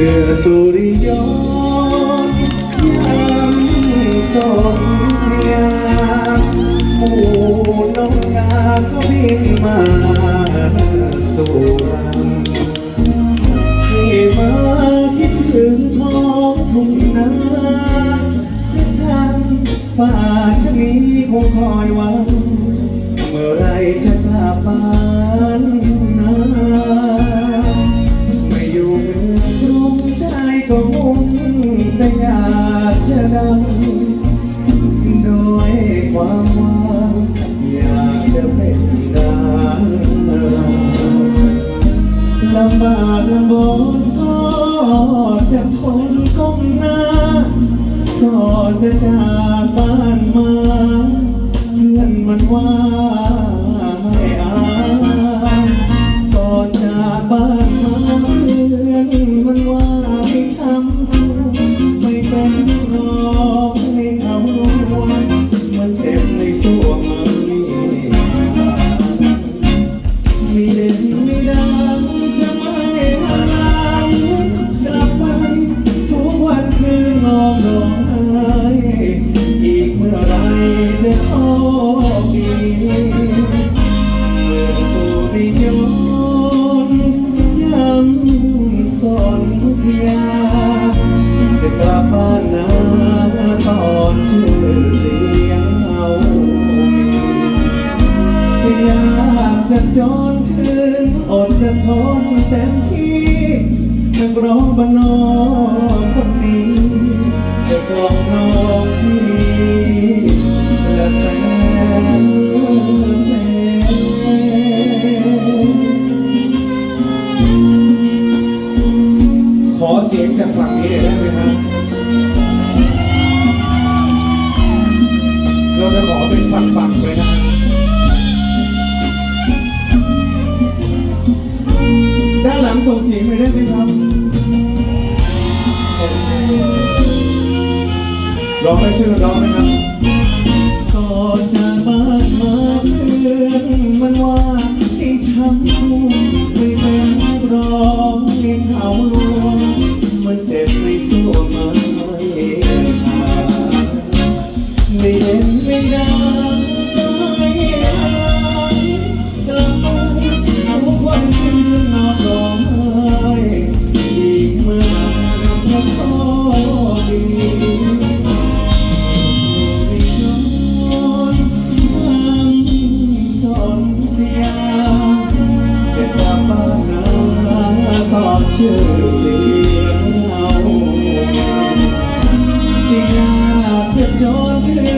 มื่อสุริยนยังสนธยาหมู่นกกาก็บินมาสู่รังให้มาคิดถึงท้องทุ่งนาเส้นทางป่าชะนี้คงคอยหวังเมื่อไร บากลำบนก็จะทนก้มหน้าก็จะจากากจะจนถึงอดจะทนเต็มที่นักร้องบ้านนอกคนนี้ จะกล่อมน้องพี่และแฟนเพลงขอเสียงจากฝั่งนี้ได้ไหมครับเราจะขอเป็นฝั่งๆเลยนะ ส่งเสียงหน่อยได้ไหมครับร้องได้ช่วยกันร้องนะครับก่อนจากบ้านมาเพื่อนมันว่าให้ช้ำทุกไม่เป็นร้องให้เขาลวงมันเจ็บในส่วงมัน ชื่อเสียงเอาจะยากจะจน